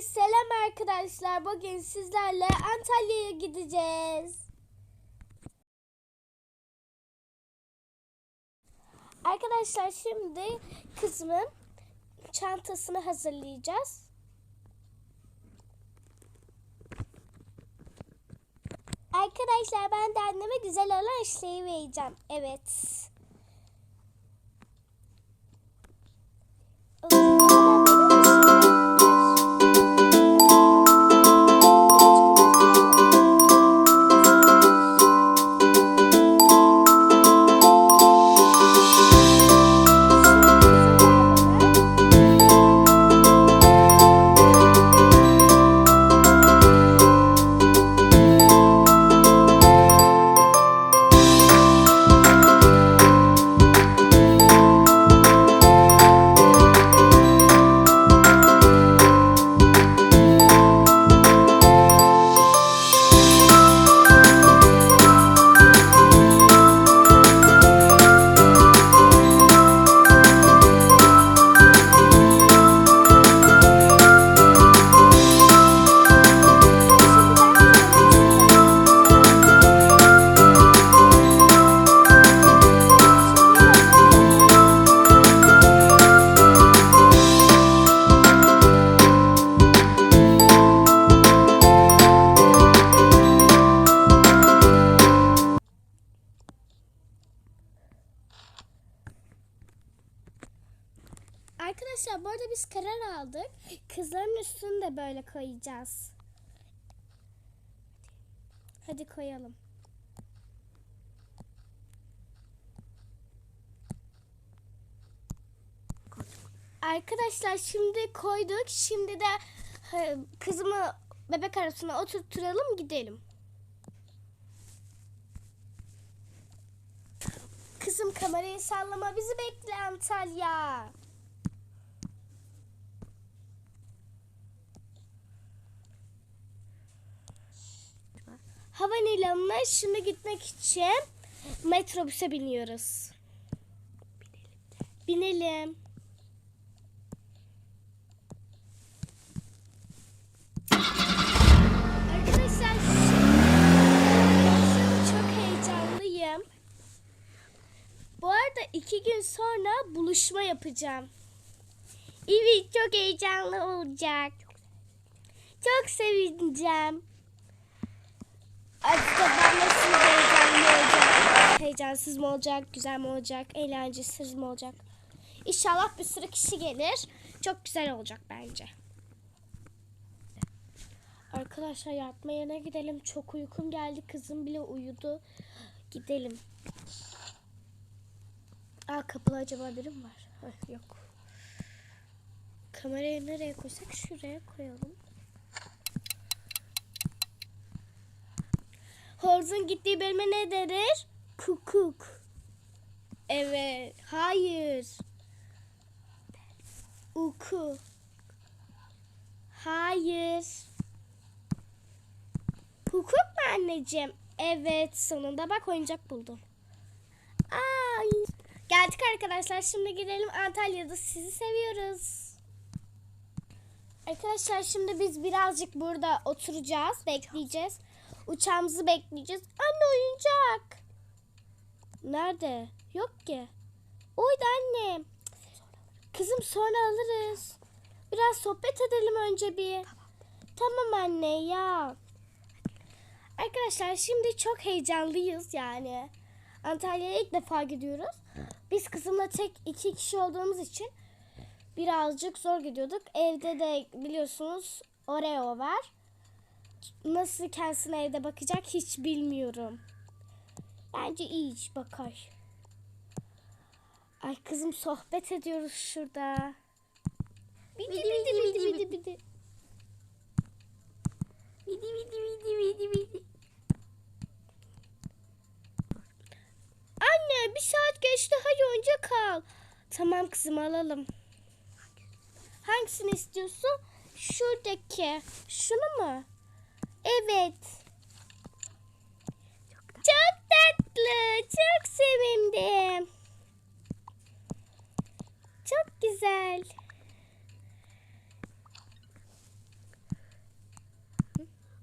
Selam arkadaşlar. Bugün sizlerle Antalya'ya gideceğiz. Arkadaşlar şimdi kızımın çantasını hazırlayacağız. Arkadaşlar ben de anneme güzel olan işleyi vereceğim. Evet. Arkadaşlar bu arada biz karar aldık. Kızların üstünü de böyle koyacağız. Hadi koyalım. Arkadaşlar şimdi koyduk. Şimdi de e, kızımı bebek arasına oturtturalım gidelim. Kızım kamerayı sallama bizi bekle Antalya. Havalimanına şimdi gitmek için metrobüse biniyoruz. Binelim. Şimdi çok heyecanlıyım. Bu arada iki gün sonra buluşma yapacağım. Evet çok heyecanlı olacak. Çok sevineceğim. Acaba nasıl heyecanlı olacak? Heyecansız mı olacak, güzel mi olacak, eğlencesiz mi olacak? İnşallah bir sürü kişi gelir. Çok güzel olacak bence. Arkadaşlar yatma yerine gidelim. Çok uykum geldi. Kızım bile uyudu. Gidelim. Aa kapıda acaba biri mi var? Heh, yok. Kamerayı nereye koysak şuraya koyalım. Horozun gittiği bölüme ne denir? Kukuk. Evet. Hayır. Uku. Hayır. Hukuk mu anneciğim? Evet sonunda bak oyuncak buldum. Ay. Geldik arkadaşlar şimdi gidelim Antalya'da sizi seviyoruz. Arkadaşlar şimdi biz birazcık burada oturacağız, bekleyeceğiz. Uçağımızı bekleyeceğiz. Anne oyuncak. Nerede? Yok ki. Oydu annem. Kızım sonra alırız. Biraz sohbet edelim önce bir. Tamam anne ya. Arkadaşlar şimdi çok heyecanlıyız yani. Antalya'ya ilk defa gidiyoruz. Biz kızımla tek iki kişi olduğumuz için birazcık zor gidiyorduk. Evde de biliyorsunuz Oreo var. Nasıl kendisine evde bakacak hiç bilmiyorum. Bence iyi iş bakar. Ay kızım sohbet ediyoruz şurada. Bidi bidi bidi bidi bidi. Bidi bidi bidi bidi bidi. Anne bir saat geçti hadi oyuncak al. Tamam kızım alalım. Hangisini istiyorsun? Şuradaki. Şunu mu? Evet. Çok tatlı. Çok, tatlı, çok sevindim. Çok güzel.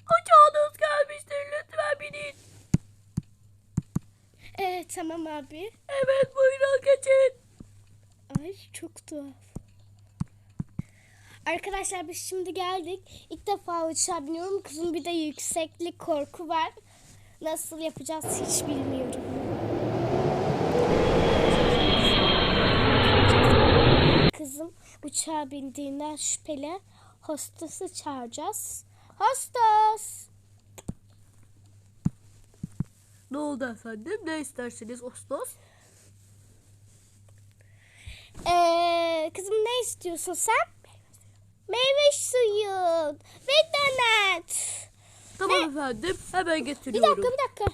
Uçağınız gelmiştir. Lütfen binin. Evet tamam abi. Evet buyurun geçin. Ay çok tuhaf. Arkadaşlar biz şimdi geldik. İlk defa uçağa biniyorum. Kızım bir de yükseklik korku var. Nasıl yapacağız hiç bilmiyorum. Kızım uçağa bindiğinden şüpheli hostesi çağıracağız. Hostes! Ne oldu efendim? Ne istersiniz Ostos? Ee, kızım ne istiyorsun sen? Meyve suyu donut. Tamam efendim hemen Bir getiriyorum. dakika bir dakika.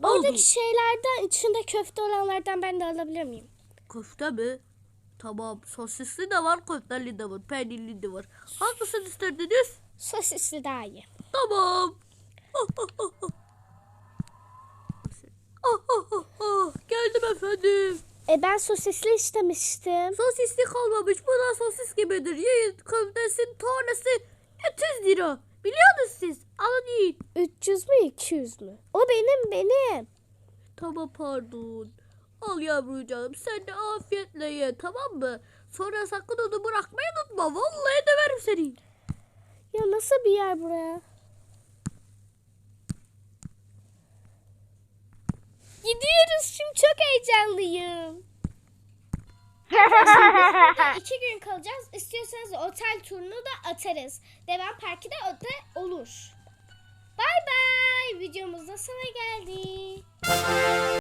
Ne Oradaki oldu? şeylerden içinde köfte olanlardan ben de alabilir miyim? Köfte mi? Tamam sosisli de var köfteli de var peynirli de var. Hangisini isterdiniz? Sosisli daha iyi. Tamam. Ah, ah, ah, ah. Geldim efendim. E ben sosisli istemiştim. Sosisli kalmamış. Bu da sosis gibidir. Yiyin köftesin tanesi 30 lira. Biliyorsunuz siz. Alın yiyin. 300 mü 200 mü? O benim benim. Tamam pardon. Al yavrucağım sen de afiyetle ye tamam mı? Sonra sakın onu bırakmayı unutma. Vallahi döverim seni. Ya nasıl bir yer buraya? Gidiyoruz şimdi çok heyecanlıyım. Burada iki gün kalacağız. İstiyorsanız otel turunu da atarız. Devam Parkı da otel olur. Bay bay. Videomuz da sona geldi.